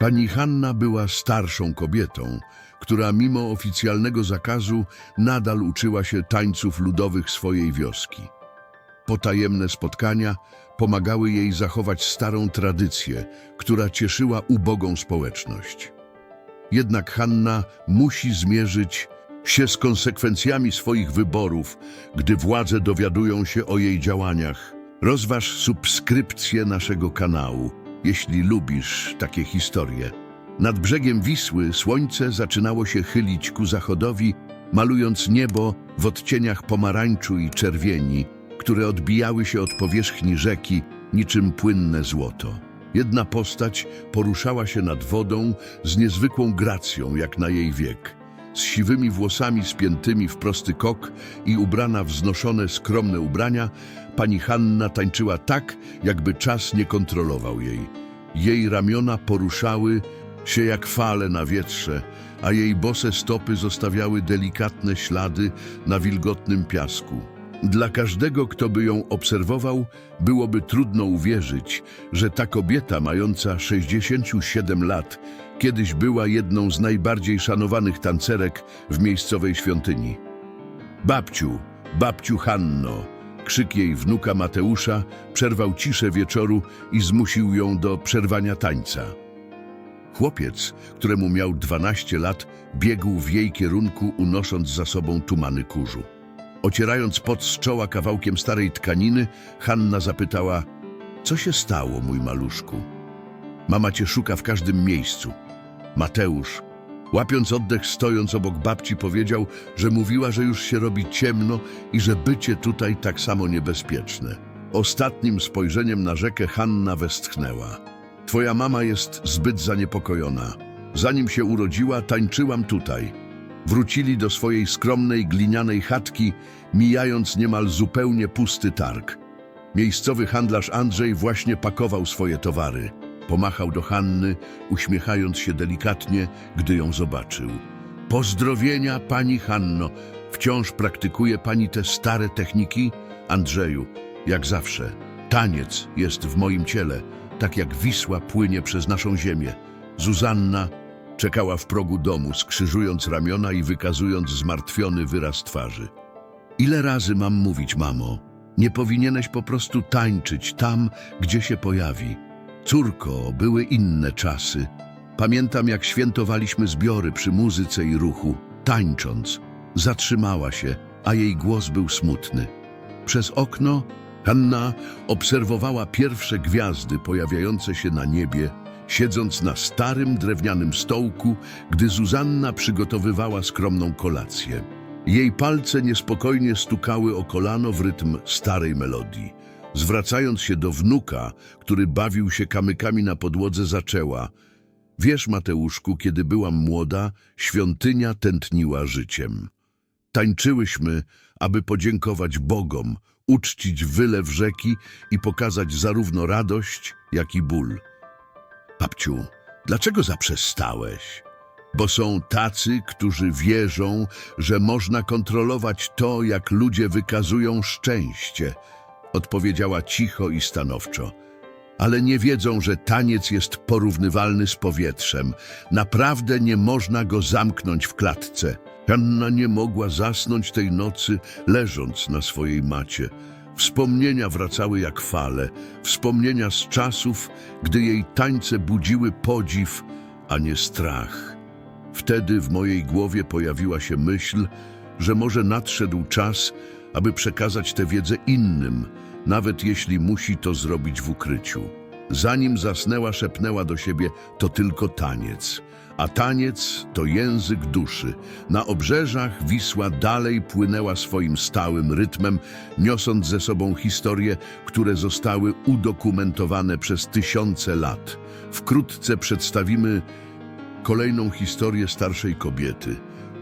Pani Hanna była starszą kobietą, która mimo oficjalnego zakazu nadal uczyła się tańców ludowych swojej wioski. Potajemne spotkania pomagały jej zachować starą tradycję, która cieszyła ubogą społeczność. Jednak Hanna musi zmierzyć się z konsekwencjami swoich wyborów, gdy władze dowiadują się o jej działaniach. Rozważ subskrypcję naszego kanału, jeśli lubisz takie historie. Nad brzegiem Wisły słońce zaczynało się chylić ku zachodowi, malując niebo w odcieniach pomarańczu i czerwieni, które odbijały się od powierzchni rzeki niczym płynne złoto. Jedna postać poruszała się nad wodą z niezwykłą gracją jak na jej wiek. Z siwymi włosami spiętymi w prosty kok i ubrana w znoszone, skromne ubrania, pani Hanna tańczyła tak, jakby czas nie kontrolował jej. Jej ramiona poruszały się jak fale na wietrze, a jej bose stopy zostawiały delikatne ślady na wilgotnym piasku. Dla każdego, kto by ją obserwował, byłoby trudno uwierzyć, że ta kobieta mająca 67 lat kiedyś była jedną z najbardziej szanowanych tancerek w miejscowej świątyni. Babciu, babciu Hanno, krzyk jej wnuka Mateusza przerwał ciszę wieczoru i zmusił ją do przerwania tańca. Chłopiec, któremu miał 12 lat, biegł w jej kierunku, unosząc za sobą tumany kurzu. Ocierając pot z czoła kawałkiem starej tkaniny, Hanna zapytała: Co się stało, mój maluszku? Mama cię szuka w każdym miejscu. Mateusz, łapiąc oddech, stojąc obok babci, powiedział, że mówiła, że już się robi ciemno i że bycie tutaj tak samo niebezpieczne. Ostatnim spojrzeniem na rzekę Hanna westchnęła. Twoja mama jest zbyt zaniepokojona. Zanim się urodziła, tańczyłam tutaj. Wrócili do swojej skromnej glinianej chatki, mijając niemal zupełnie pusty targ. Miejscowy handlarz Andrzej właśnie pakował swoje towary. Pomachał do Hanny, uśmiechając się delikatnie, gdy ją zobaczył. Pozdrowienia, pani Hanno. Wciąż praktykuje pani te stare techniki? Andrzeju, jak zawsze, taniec jest w moim ciele, tak jak Wisła płynie przez naszą ziemię. Zuzanna czekała w progu domu, skrzyżując ramiona i wykazując zmartwiony wyraz twarzy. Ile razy mam mówić, mamo? Nie powinieneś po prostu tańczyć tam, gdzie się pojawi. Córko, były inne czasy. Pamiętam, jak świętowaliśmy zbiory przy muzyce i ruchu, tańcząc. Zatrzymała się, a jej głos był smutny. Przez okno Hanna obserwowała pierwsze gwiazdy pojawiające się na niebie, siedząc na starym drewnianym stołku, gdy Zuzanna przygotowywała skromną kolację. Jej palce niespokojnie stukały o kolano w rytm starej melodii. Zwracając się do wnuka, który bawił się kamykami na podłodze, zaczęła Wiesz, Mateuszku, kiedy byłam młoda, świątynia tętniła życiem. Tańczyłyśmy, aby podziękować Bogom, uczcić wylew rzeki i pokazać zarówno radość, jak i ból. Babciu, dlaczego zaprzestałeś? Bo są tacy, którzy wierzą, że można kontrolować to, jak ludzie wykazują szczęście, odpowiedziała cicho i stanowczo. Ale nie wiedzą, że taniec jest porównywalny z powietrzem. Naprawdę nie można go zamknąć w klatce. Hanna nie mogła zasnąć tej nocy, leżąc na swojej macie. Wspomnienia wracały jak fale, wspomnienia z czasów, gdy jej tańce budziły podziw, a nie strach. Wtedy w mojej głowie pojawiła się myśl, że może nadszedł czas, aby przekazać tę wiedzę innym, nawet jeśli musi to zrobić w ukryciu. Zanim zasnęła, szepnęła do siebie, to tylko taniec. A taniec to język duszy. Na obrzeżach Wisła dalej płynęła swoim stałym rytmem, niosąc ze sobą historie, które zostały udokumentowane przez tysiące lat. Wkrótce przedstawimy kolejną historię starszej kobiety,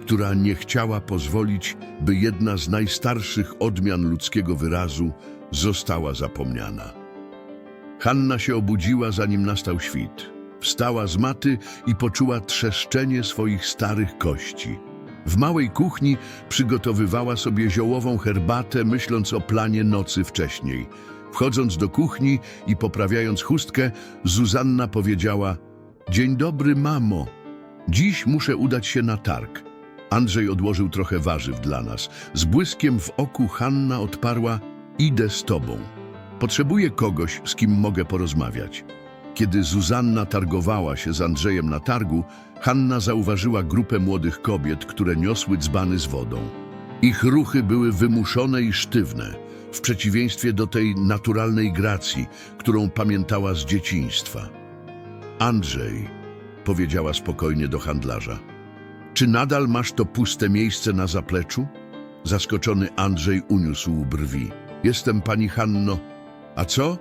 która nie chciała pozwolić, by jedna z najstarszych odmian ludzkiego wyrazu została zapomniana. Hanna się obudziła, zanim nastał świt. Wstała z maty i poczuła trzeszczenie swoich starych kości. W małej kuchni przygotowywała sobie ziołową herbatę, myśląc o planie nocy wcześniej. Wchodząc do kuchni i poprawiając chustkę, Zuzanna powiedziała Dzień dobry, mamo. Dziś muszę udać się na targ. Andrzej odłożył trochę warzyw dla nas. Z błyskiem w oku Hanna odparła: Idę z tobą. Potrzebuję kogoś, z kim mogę porozmawiać. Kiedy Zuzanna targowała się z Andrzejem na targu, Hanna zauważyła grupę młodych kobiet, które niosły dzbany z wodą. Ich ruchy były wymuszone i sztywne, w przeciwieństwie do tej naturalnej gracji, którą pamiętała z dzieciństwa. Andrzej, powiedziała spokojnie do handlarza, czy nadal masz to puste miejsce na zapleczu? Zaskoczony Andrzej uniósł brwi. Jestem pani Hanno. A co?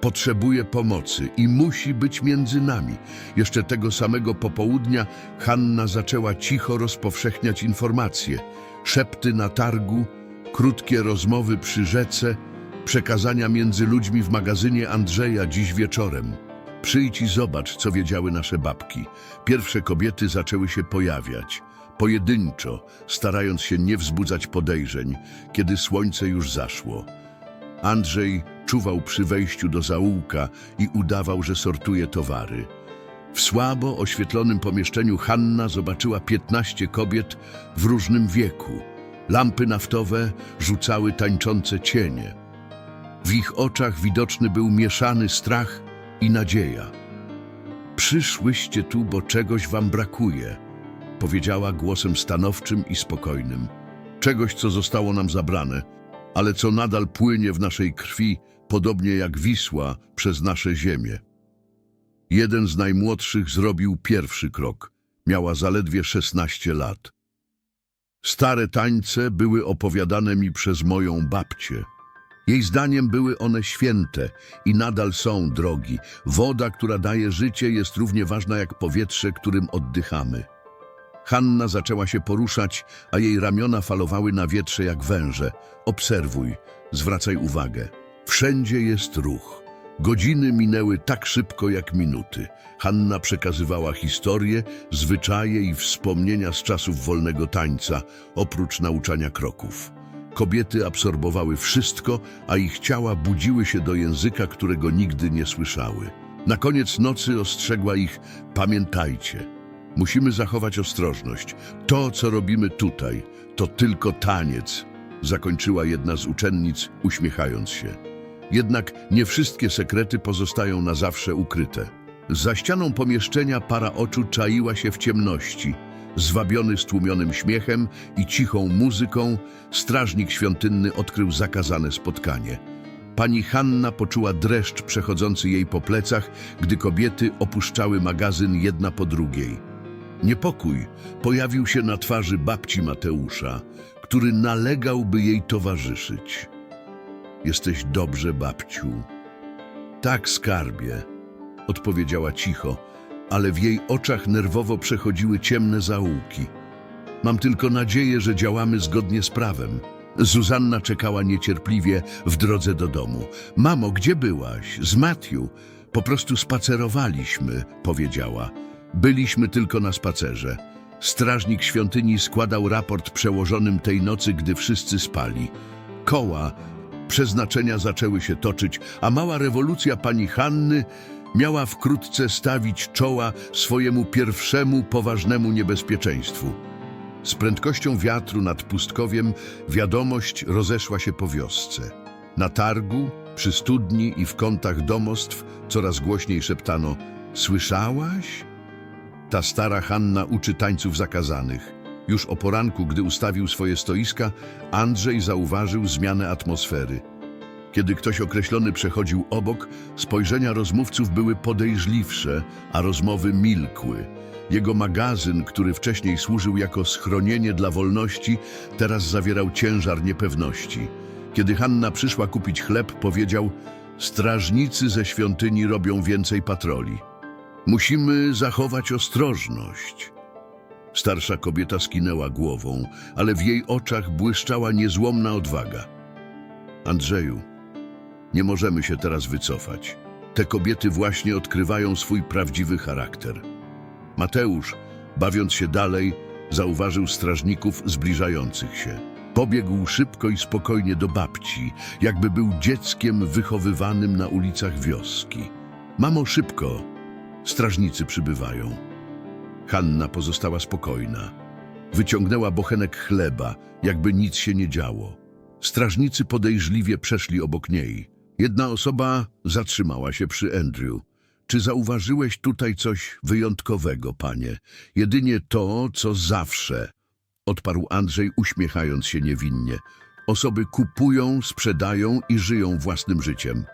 Potrzebuje pomocy i musi być między nami. Jeszcze tego samego popołudnia Hanna zaczęła cicho rozpowszechniać informacje. Szepty na targu, krótkie rozmowy przy rzece, przekazania między ludźmi w magazynie Andrzeja dziś wieczorem. Przyjdź i zobacz, co wiedziały nasze babki. Pierwsze kobiety zaczęły się pojawiać. Pojedynczo, starając się nie wzbudzać podejrzeń, kiedy słońce już zaszło. Andrzej czuwał przy wejściu do zaułka i udawał, że sortuje towary. W słabo oświetlonym pomieszczeniu Hanna zobaczyła 15 kobiet w różnym wieku. Lampy naftowe rzucały tańczące cienie. W ich oczach widoczny był mieszany strach i nadzieja. Przyszłyście tu, bo czegoś wam brakuje, powiedziała głosem stanowczym i spokojnym. Czegoś, co zostało nam zabrane, ale co nadal płynie w naszej krwi, podobnie jak Wisła przez nasze ziemię. Jeden z najmłodszych zrobił pierwszy krok. Miała zaledwie 16 lat. Stare tańce były opowiadane mi przez moją babcię. Jej zdaniem były one święte i nadal są drogi. Woda, która daje życie, jest równie ważna jak powietrze, którym oddychamy. Hanna zaczęła się poruszać, a jej ramiona falowały na wietrze jak węże. Obserwuj, zwracaj uwagę. Wszędzie jest ruch. Godziny minęły tak szybko jak minuty. Hanna przekazywała historie, zwyczaje i wspomnienia z czasów wolnego tańca, oprócz nauczania kroków. Kobiety absorbowały wszystko, a ich ciała budziły się do języka, którego nigdy nie słyszały. Na koniec nocy ostrzegła ich: Pamiętajcie, musimy zachować ostrożność. To, co robimy tutaj, to tylko taniec, zakończyła jedna z uczennic, uśmiechając się. Jednak nie wszystkie sekrety pozostają na zawsze ukryte. Za ścianą pomieszczenia para oczu czaiła się w ciemności. Zwabiony stłumionym śmiechem i cichą muzyką, strażnik świątynny odkrył zakazane spotkanie. Pani Hanna poczuła dreszcz przechodzący jej po plecach, gdy kobiety opuszczały magazyn jedna po drugiej. Niepokój pojawił się na twarzy babci Mateusza, który nalegał, by jej towarzyszyć. Jesteś dobrze, babciu. Tak, skarbie, odpowiedziała cicho, ale w jej oczach nerwowo przechodziły ciemne zaułki. Mam tylko nadzieję, że działamy zgodnie z prawem. Zuzanna czekała niecierpliwie w drodze do domu. Mamo, gdzie byłaś? Z Matthew. Po prostu spacerowaliśmy, powiedziała. Byliśmy tylko na spacerze. Strażnik świątyni składał raport przełożonym tej nocy, gdy wszyscy spali. Koła przeznaczenia zaczęły się toczyć, a mała rewolucja pani Hanny miała wkrótce stawić czoła swojemu pierwszemu poważnemu niebezpieczeństwu. Z prędkością wiatru nad pustkowiem wiadomość rozeszła się po wiosce. Na targu, przy studni i w kątach domostw coraz głośniej szeptano Słyszałaś? Ta stara Hanna uczy tańców zakazanych. Już o poranku, gdy ustawił swoje stoiska, Andrzej zauważył zmianę atmosfery. Kiedy ktoś określony przechodził obok, spojrzenia rozmówców były podejrzliwsze, a rozmowy milkły. Jego magazyn, który wcześniej służył jako schronienie dla wolności, teraz zawierał ciężar niepewności. Kiedy Hanna przyszła kupić chleb, powiedział: Strażnicy ze świątyni robią więcej patroli. Musimy zachować ostrożność. Starsza kobieta skinęła głową, ale w jej oczach błyszczała niezłomna odwaga. Andrzeju, nie możemy się teraz wycofać. Te kobiety właśnie odkrywają swój prawdziwy charakter. Mateusz, bawiąc się dalej, zauważył strażników zbliżających się. Pobiegł szybko i spokojnie do babci, jakby był dzieckiem wychowywanym na ulicach wioski. Mamo, szybko! Strażnicy przybywają. Hanna pozostała spokojna. Wyciągnęła bochenek chleba, jakby nic się nie działo. Strażnicy podejrzliwie przeszli obok niej. Jedna osoba zatrzymała się przy Andrew. Czy zauważyłeś tutaj coś wyjątkowego, panie? Jedynie to, co zawsze, odparł Andrzej, uśmiechając się niewinnie. Osoby kupują, sprzedają i żyją własnym życiem.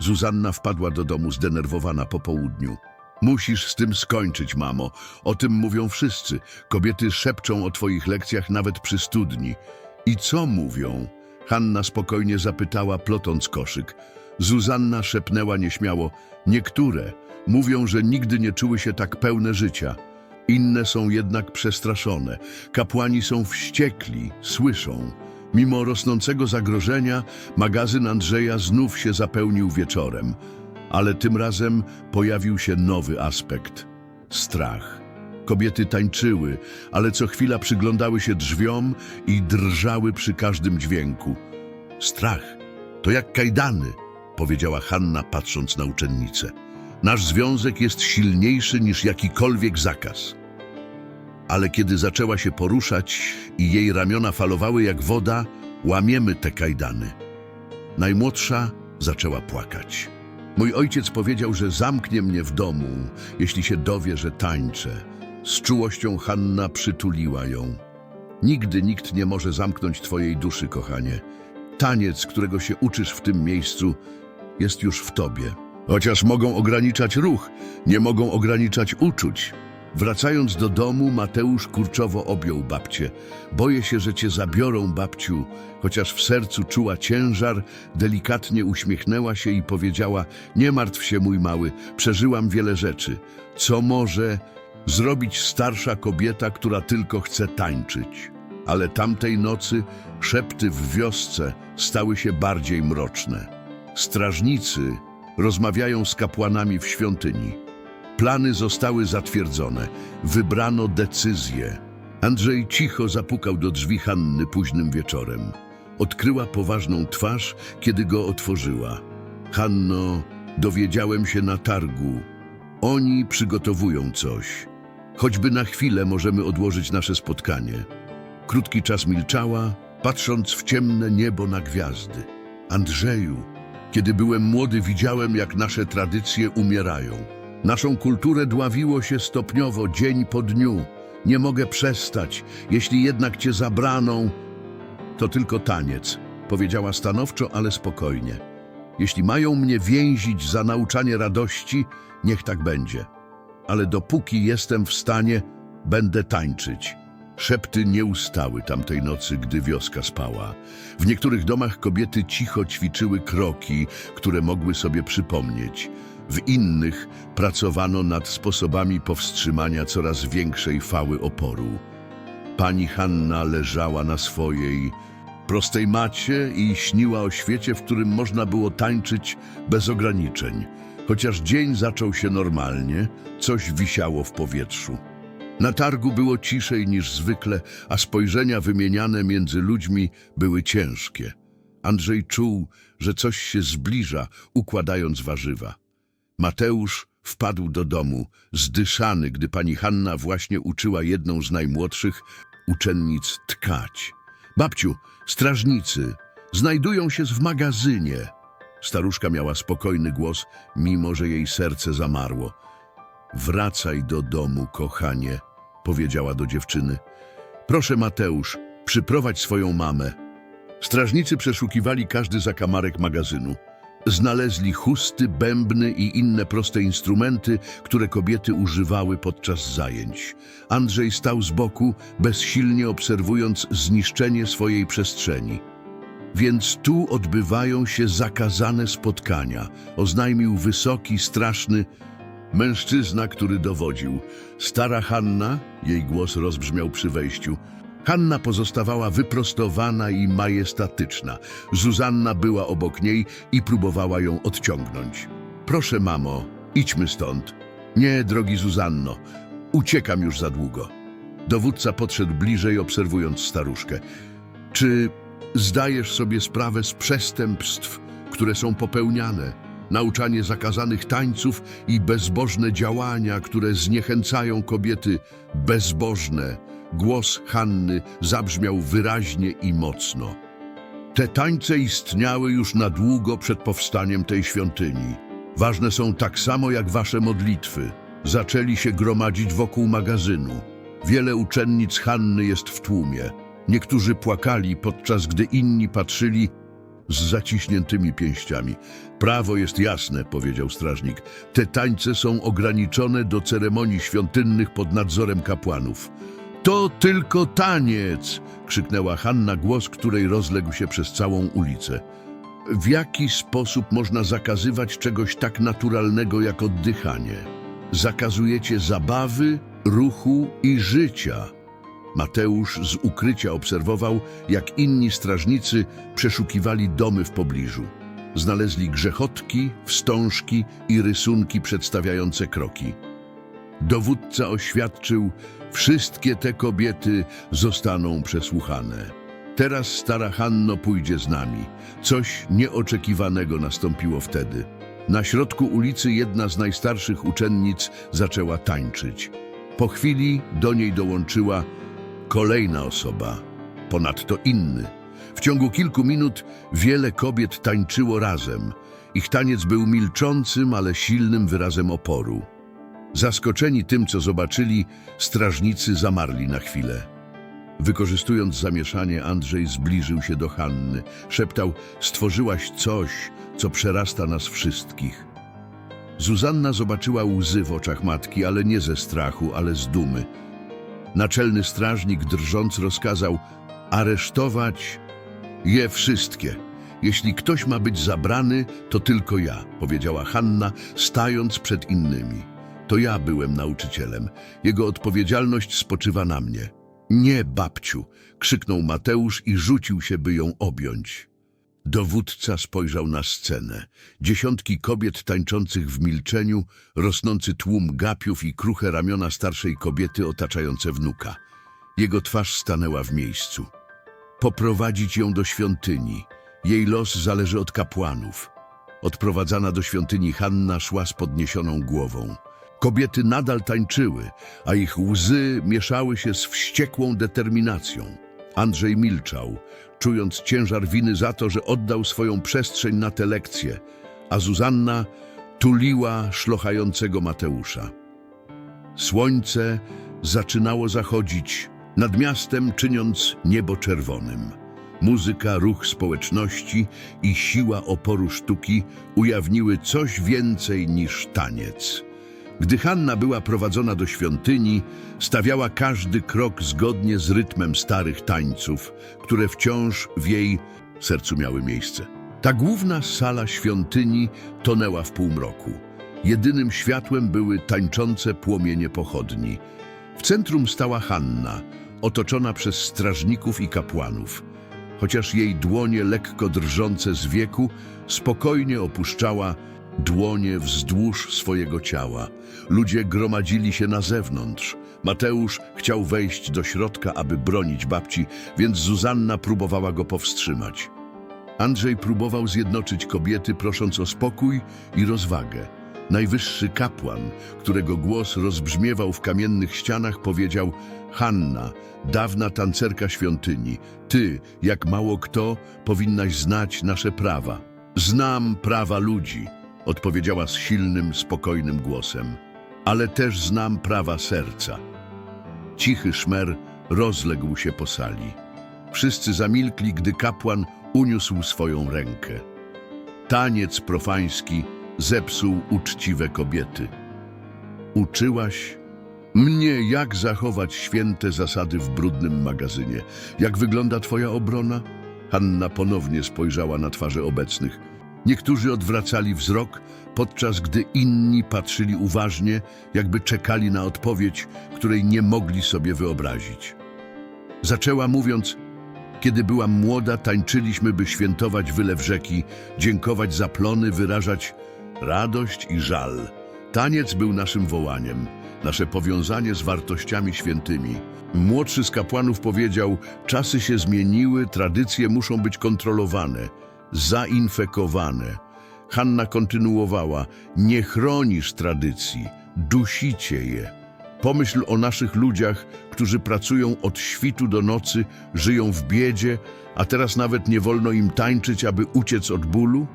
Zuzanna wpadła do domu zdenerwowana po południu. Musisz z tym skończyć, mamo. O tym mówią wszyscy. Kobiety szepczą o twoich lekcjach nawet przy studni. I co mówią? Hanna spokojnie zapytała, plotąc koszyk. Zuzanna szepnęła nieśmiało. Niektóre mówią, że nigdy nie czuły się tak pełne życia. Inne są jednak przestraszone. Kapłani są wściekli, słyszą. Mimo rosnącego zagrożenia, magazyn Andrzeja znów się zapełnił wieczorem. Ale tym razem pojawił się nowy aspekt strach. Kobiety tańczyły, ale co chwila przyglądały się drzwiom i drżały przy każdym dźwięku. Strach to jak kajdany, powiedziała Hanna, patrząc na uczennicę. Nasz związek jest silniejszy niż jakikolwiek zakaz. Ale kiedy zaczęła się poruszać i jej ramiona falowały jak woda, łamiemy te kajdany. Najmłodsza zaczęła płakać. Mój ojciec powiedział, że zamknie mnie w domu, jeśli się dowie, że tańczę. Z czułością Hanna przytuliła ją. Nigdy nikt nie może zamknąć twojej duszy, kochanie. Taniec, którego się uczysz w tym miejscu, jest już w tobie. Chociaż mogą ograniczać ruch, nie mogą ograniczać uczuć. Wracając do domu, Mateusz kurczowo objął babcię. Boję się, że cię zabiorą, babciu. Chociaż w sercu czuła ciężar, delikatnie uśmiechnęła się i powiedziała: Nie martw się, mój mały, przeżyłam wiele rzeczy. Co może zrobić starsza kobieta, która tylko chce tańczyć? Ale tamtej nocy szepty w wiosce stały się bardziej mroczne. Strażnicy rozmawiają z kapłanami w świątyni. Plany zostały zatwierdzone. Wybrano decyzję. Andrzej cicho zapukał do drzwi Hanny późnym wieczorem. Odkryła poważną twarz, kiedy go otworzyła. Hanno, dowiedziałem się na targu. Oni przygotowują coś. Choćby na chwilę możemy odłożyć nasze spotkanie. Krótki czas milczała, patrząc w ciemne niebo na gwiazdy. Andrzeju, kiedy byłem młody, widziałem, jak nasze tradycje umierają. Naszą kulturę dławiło się stopniowo, dzień po dniu. Nie mogę przestać. Jeśli jednak cię zabraną, to tylko taniec, powiedziała stanowczo, ale spokojnie. Jeśli mają mnie więzić za nauczanie radości, niech tak będzie. Ale dopóki jestem w stanie, będę tańczyć. Szepty nie ustały tamtej nocy, gdy wioska spała. W niektórych domach kobiety cicho ćwiczyły kroki, które mogły sobie przypomnieć. W innych pracowano nad sposobami powstrzymania coraz większej fały oporu. Pani Hanna leżała na swojej prostej macie i śniła o świecie, w którym można było tańczyć bez ograniczeń. Chociaż dzień zaczął się normalnie, coś wisiało w powietrzu. Na targu było ciszej niż zwykle, a spojrzenia wymieniane między ludźmi były ciężkie. Andrzej czuł, że coś się zbliża, układając warzywa. Mateusz wpadł do domu, zdyszany, gdy pani Hanna właśnie uczyła jedną z najmłodszych uczennic tkać. Babciu, strażnicy, znajdują się w magazynie. Staruszka miała spokojny głos, mimo że jej serce zamarło. Wracaj do domu, kochanie, powiedziała do dziewczyny. Proszę, Mateusz, przyprowadź swoją mamę. Strażnicy przeszukiwali każdy zakamarek magazynu. Znaleźli chusty, bębny i inne proste instrumenty, które kobiety używały podczas zajęć. Andrzej stał z boku, bezsilnie obserwując zniszczenie swojej przestrzeni. Więc tu odbywają się zakazane spotkania, oznajmił wysoki, straszny mężczyzna, który dowodził. Stara Hanna, jej głos rozbrzmiał przy wejściu, Hanna pozostawała wyprostowana i majestatyczna. Zuzanna była obok niej i próbowała ją odciągnąć. Proszę, mamo, idźmy stąd. Nie, drogi Zuzanno, uciekam już za długo. Dowódca podszedł bliżej, obserwując staruszkę. Czy zdajesz sobie sprawę z przestępstw, które są popełniane? nauczanie zakazanych tańców i bezbożne działania, które zniechęcają kobiety bezbożne. Głos Hanny zabrzmiał wyraźnie i mocno. Te tańce istniały już na długo przed powstaniem tej świątyni. Ważne są tak samo jak wasze modlitwy. Zaczęli się gromadzić wokół magazynu. Wiele uczennic Hanny jest w tłumie. Niektórzy płakali, podczas gdy inni patrzyli z zaciśniętymi pięściami. Prawo jest jasne, powiedział strażnik. Te tańce są ograniczone do ceremonii świątynnych pod nadzorem kapłanów. To tylko taniec! krzyknęła Hanna głos, której rozległ się przez całą ulicę. W jaki sposób można zakazywać czegoś tak naturalnego jak oddychanie? Zakazujecie zabawy, ruchu i życia. Mateusz z ukrycia obserwował, jak inni strażnicy przeszukiwali domy w pobliżu. Znaleźli grzechotki, wstążki i rysunki przedstawiające kroki. Dowódca oświadczył, wszystkie te kobiety zostaną przesłuchane. Teraz stara Hanno pójdzie z nami. Coś nieoczekiwanego nastąpiło wtedy. Na środku ulicy jedna z najstarszych uczennic zaczęła tańczyć. Po chwili do niej dołączyła kolejna osoba, ponadto inny. W ciągu kilku minut wiele kobiet tańczyło razem. Ich taniec był milczącym, ale silnym wyrazem oporu. Zaskoczeni tym, co zobaczyli, strażnicy zamarli na chwilę. Wykorzystując zamieszanie, Andrzej zbliżył się do Hanny. Szeptał, stworzyłaś coś, co przerasta nas wszystkich. Zuzanna zobaczyła łzy w oczach matki, ale nie ze strachu, ale z dumy. Naczelny strażnik drżąc rozkazał aresztować je wszystkie. Jeśli ktoś ma być zabrany, to tylko ja, powiedziała Hanna, stając przed innymi. To ja byłem nauczycielem. Jego odpowiedzialność spoczywa na mnie. Nie, babciu, krzyknął Mateusz i rzucił się, by ją objąć. Dowódca spojrzał na scenę. Dziesiątki kobiet tańczących w milczeniu, rosnący tłum gapiów i kruche ramiona starszej kobiety otaczające wnuka. Jego twarz stanęła w miejscu. Poprowadzić ją do świątyni. Jej los zależy od kapłanów. Odprowadzana do świątyni Hanna szła z podniesioną głową. Kobiety nadal tańczyły, a ich łzy mieszały się z wściekłą determinacją. Andrzej milczał, czując ciężar winy za to, że oddał swoją przestrzeń na tę lekcję, a Zuzanna tuliła szlochającego Mateusza. Słońce zaczynało zachodzić, nad miastem czyniąc niebo czerwonym. Muzyka, ruch społeczności i siła oporu sztuki ujawniły coś więcej niż taniec. Gdy Hanna była prowadzona do świątyni, stawiała każdy krok zgodnie z rytmem starych tańców, które wciąż w jej sercu miały miejsce. Ta główna sala świątyni tonęła w półmroku. Jedynym światłem były tańczące płomienie pochodni. W centrum stała Hanna, otoczona przez strażników i kapłanów. Chociaż jej dłonie lekko drżące z wieku spokojnie opuszczała dłonie wzdłuż swojego ciała. Ludzie gromadzili się na zewnątrz. Mateusz chciał wejść do środka, aby bronić babci, więc Zuzanna próbowała go powstrzymać. Andrzej próbował zjednoczyć kobiety, prosząc o spokój i rozwagę. Najwyższy kapłan, którego głos rozbrzmiewał w kamiennych ścianach, powiedział Hanna, dawna tancerka świątyni, ty, jak mało kto, powinnaś znać nasze prawa. Znam prawa ludzi, odpowiedziała z silnym, spokojnym głosem, ale też znam prawa serca. Cichy szmer rozległ się po sali. Wszyscy zamilkli, gdy kapłan uniósł swoją rękę. Taniec profański zepsuł uczciwe kobiety. Uczyłaś mnie, jak zachować święte zasady w brudnym magazynie. Jak wygląda twoja obrona? Hanna ponownie spojrzała na twarze obecnych. Niektórzy odwracali wzrok, podczas gdy inni patrzyli uważnie, jakby czekali na odpowiedź, której nie mogli sobie wyobrazić. Zaczęła mówiąc, kiedy byłam młoda, tańczyliśmy, by świętować wylew rzeki, dziękować za plony, wyrażać radość i żal. Taniec był naszym wołaniem, nasze powiązanie z wartościami świętymi. Młodszy z kapłanów powiedział, czasy się zmieniły, tradycje muszą być kontrolowane, zainfekowane. Hanna kontynuowała: Nie chronisz tradycji, dusicie je. Pomyśl o naszych ludziach, którzy pracują od świtu do nocy, żyją w biedzie, a teraz nawet nie wolno im tańczyć, aby uciec od bólu?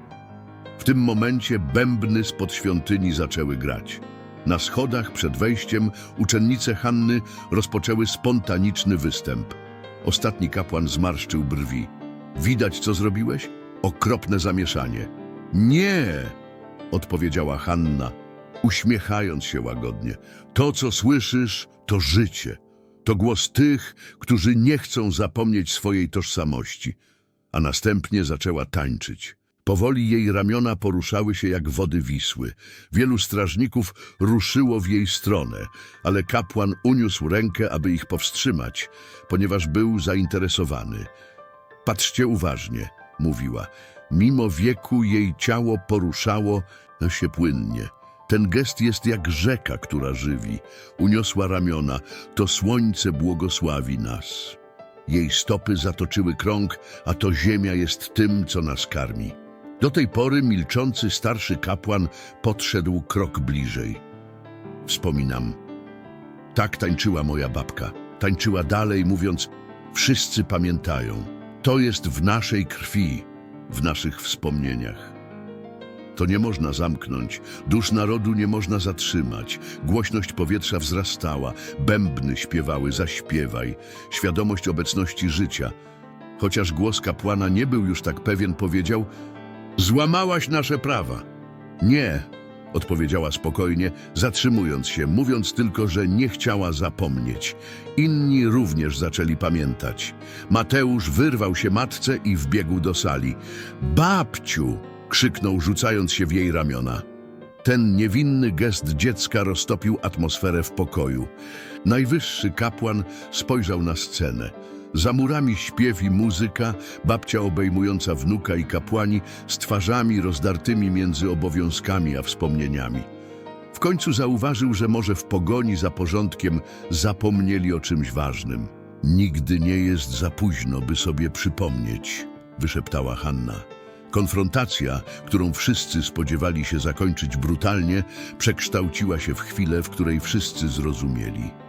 W tym momencie bębny spod świątyni zaczęły grać. Na schodach przed wejściem uczennice Hanny rozpoczęły spontaniczny występ. Ostatni kapłan zmarszczył brwi. Widać, co zrobiłeś? Okropne zamieszanie. Nie, odpowiedziała Hanna, uśmiechając się łagodnie. To, co słyszysz, to życie. To głos tych, którzy nie chcą zapomnieć swojej tożsamości. A następnie zaczęła tańczyć. Powoli jej ramiona poruszały się jak wody Wisły. Wielu strażników ruszyło w jej stronę, ale kapłan uniósł rękę, aby ich powstrzymać, ponieważ był zainteresowany. Patrzcie uważnie, mówiła. Mimo wieku jej ciało poruszało się płynnie. Ten gest jest jak rzeka, która żywi. Uniosła ramiona. To słońce błogosławi nas. Jej stopy zatoczyły krąg, a to ziemia jest tym, co nas karmi. Do tej pory milczący starszy kapłan podszedł krok bliżej. Wspominam. Tak tańczyła moja babka. Tańczyła dalej, mówiąc: Wszyscy pamiętają. To jest w naszej krwi, w naszych wspomnieniach. To nie można zamknąć, dusz narodu nie można zatrzymać. Głośność powietrza wzrastała, bębny śpiewały, zaśpiewaj, świadomość obecności życia. Chociaż głos kapłana nie był już tak pewien, powiedział: Złamałaś nasze prawa. Nie, odpowiedziała spokojnie, zatrzymując się, mówiąc tylko, że nie chciała zapomnieć. Inni również zaczęli pamiętać. Mateusz wyrwał się matce i wbiegł do sali. Babciu! krzyknął, rzucając się w jej ramiona. Ten niewinny gest dziecka roztopił atmosferę w pokoju. Najwyższy kapłan spojrzał na scenę. Za murami śpiew i muzyka, babcia obejmująca wnuka i kapłani z twarzami rozdartymi między obowiązkami a wspomnieniami. W końcu zauważył, że może w pogoni za porządkiem zapomnieli o czymś ważnym. Nigdy nie jest za późno, by sobie przypomnieć, wyszeptała Hanna. Konfrontacja, którą wszyscy spodziewali się zakończyć brutalnie, przekształciła się w chwilę, w której wszyscy zrozumieli.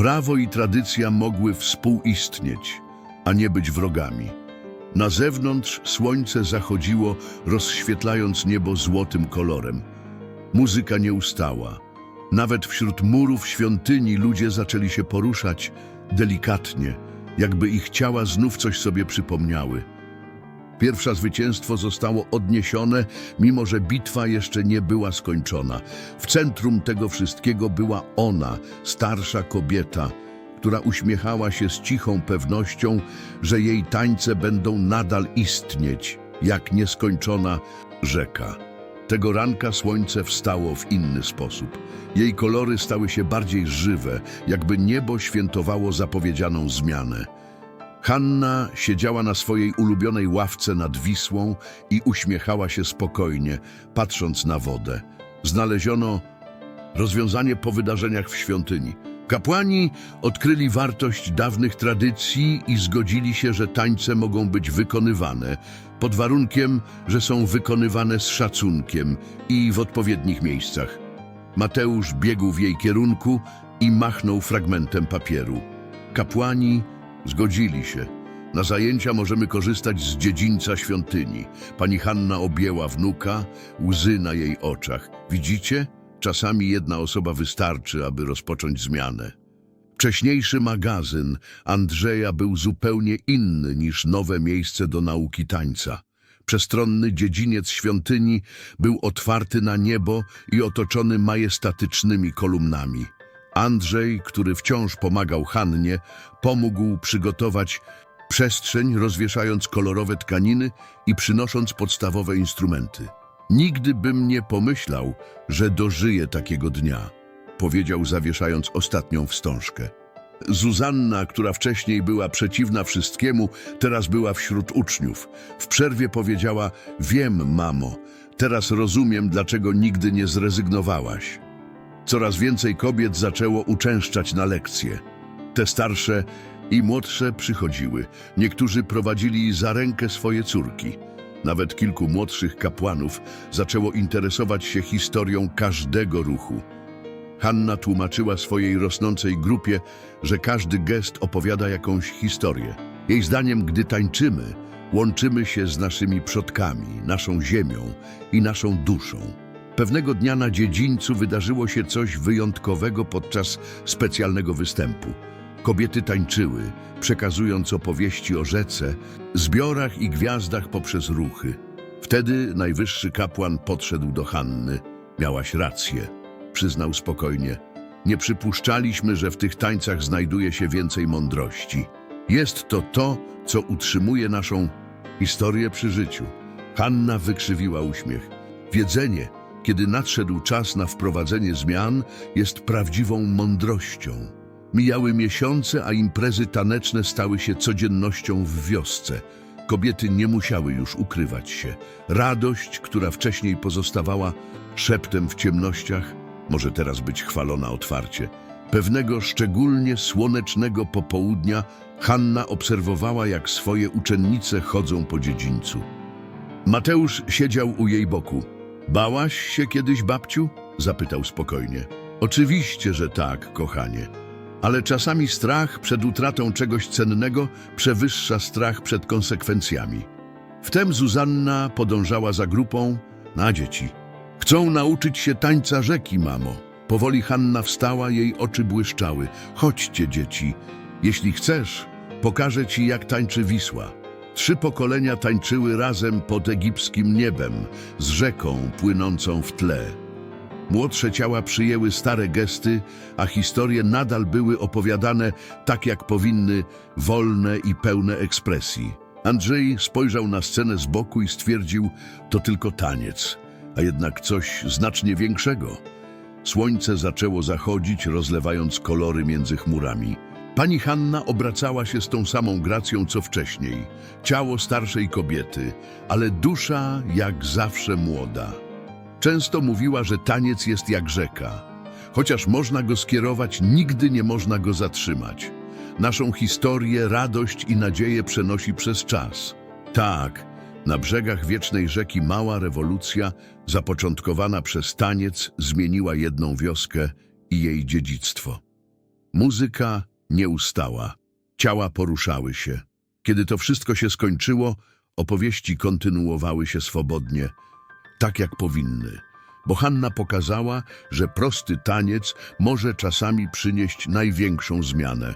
Prawo i tradycja mogły współistnieć, a nie być wrogami. Na zewnątrz słońce zachodziło, rozświetlając niebo złotym kolorem. Muzyka nie ustała. Nawet wśród murów świątyni ludzie zaczęli się poruszać delikatnie, jakby ich ciała znów coś sobie przypomniały. Pierwsze zwycięstwo zostało odniesione, mimo że bitwa jeszcze nie była skończona. W centrum tego wszystkiego była ona, starsza kobieta, która uśmiechała się z cichą pewnością, że jej tańce będą nadal istnieć, jak nieskończona rzeka. Tego ranka słońce wstało w inny sposób. Jej kolory stały się bardziej żywe, jakby niebo świętowało zapowiedzianą zmianę. Hanna siedziała na swojej ulubionej ławce nad Wisłą i uśmiechała się spokojnie, patrząc na wodę. Znaleziono rozwiązanie po wydarzeniach w świątyni. Kapłani odkryli wartość dawnych tradycji i zgodzili się, że tańce mogą być wykonywane, pod warunkiem, że są wykonywane z szacunkiem i w odpowiednich miejscach. Mateusz biegł w jej kierunku i machnął fragmentem papieru. Kapłani Zgodzili się. Na zajęcia możemy korzystać z dziedzińca świątyni. Pani Hanna objęła wnuka, łzy na jej oczach. Widzicie? Czasami jedna osoba wystarczy, aby rozpocząć zmianę. Wcześniejszy magazyn Andrzeja był zupełnie inny niż nowe miejsce do nauki tańca. Przestronny dziedziniec świątyni był otwarty na niebo i otoczony majestatycznymi kolumnami. Andrzej, który wciąż pomagał Hannie, pomógł przygotować przestrzeń, rozwieszając kolorowe tkaniny i przynosząc podstawowe instrumenty. Nigdy bym nie pomyślał, że dożyję takiego dnia, powiedział zawieszając ostatnią wstążkę. Zuzanna, która wcześniej była przeciwna wszystkiemu, teraz była wśród uczniów. W przerwie powiedziała: Wiem, mamo, teraz rozumiem, dlaczego nigdy nie zrezygnowałaś. Coraz więcej kobiet zaczęło uczęszczać na lekcje. Te starsze i młodsze przychodziły. Niektórzy prowadzili za rękę swoje córki. Nawet kilku młodszych kapłanów zaczęło interesować się historią każdego ruchu. Hanna tłumaczyła swojej rosnącej grupie, że każdy gest opowiada jakąś historię. Jej zdaniem, gdy tańczymy, łączymy się z naszymi przodkami, naszą ziemią i naszą duszą. Pewnego dnia na dziedzińcu wydarzyło się coś wyjątkowego podczas specjalnego występu. Kobiety tańczyły, przekazując opowieści o rzece, zbiorach i gwiazdach poprzez ruchy. Wtedy najwyższy kapłan podszedł do Hanny. Miałaś rację, przyznał spokojnie. Nie przypuszczaliśmy, że w tych tańcach znajduje się więcej mądrości. Jest to to, co utrzymuje naszą historię przy życiu. Hanna wykrzywiła uśmiech. Wiedzenie, kiedy nadszedł czas na wprowadzenie zmian, jest prawdziwą mądrością. Mijały miesiące, a imprezy taneczne stały się codziennością w wiosce. Kobiety nie musiały już ukrywać się. Radość, która wcześniej pozostawała szeptem w ciemnościach, może teraz być chwalona otwarcie. Pewnego szczególnie słonecznego popołudnia Hanna obserwowała, jak swoje uczennice chodzą po dziedzińcu. Mateusz siedział u jej boku. Bałaś się kiedyś, babciu? Zapytał spokojnie. Oczywiście, że tak, kochanie. Ale czasami strach przed utratą czegoś cennego przewyższa strach przed konsekwencjami. Wtem Zuzanna podążała za grupą na dzieci. Chcą nauczyć się tańca rzeki, mamo. Powoli Hanna wstała, jej oczy błyszczały. Chodźcie, dzieci. Jeśli chcesz, pokażę ci, jak tańczy Wisła. Trzy pokolenia tańczyły razem pod egipskim niebem, z rzeką płynącą w tle. Młodsze ciała przyjęły stare gesty, a historie nadal były opowiadane tak, jak powinny, wolne i pełne ekspresji. Andrzej spojrzał na scenę z boku i stwierdził, to tylko taniec, a jednak coś znacznie większego. Słońce zaczęło zachodzić, rozlewając kolory między chmurami. Pani Hanna obracała się z tą samą gracją co wcześniej. Ciało starszej kobiety, ale dusza jak zawsze młoda. Często mówiła, że taniec jest jak rzeka. Chociaż można go skierować, nigdy nie można go zatrzymać. Naszą historię, radość i nadzieję przenosi przez czas. Tak, na brzegach wiecznej rzeki mała rewolucja, zapoczątkowana przez taniec, zmieniła jedną wioskę i jej dziedzictwo. Muzyka nie ustała, ciała poruszały się. Kiedy to wszystko się skończyło, opowieści kontynuowały się swobodnie, tak jak powinny. Bo Hanna pokazała, że prosty taniec może czasami przynieść największą zmianę.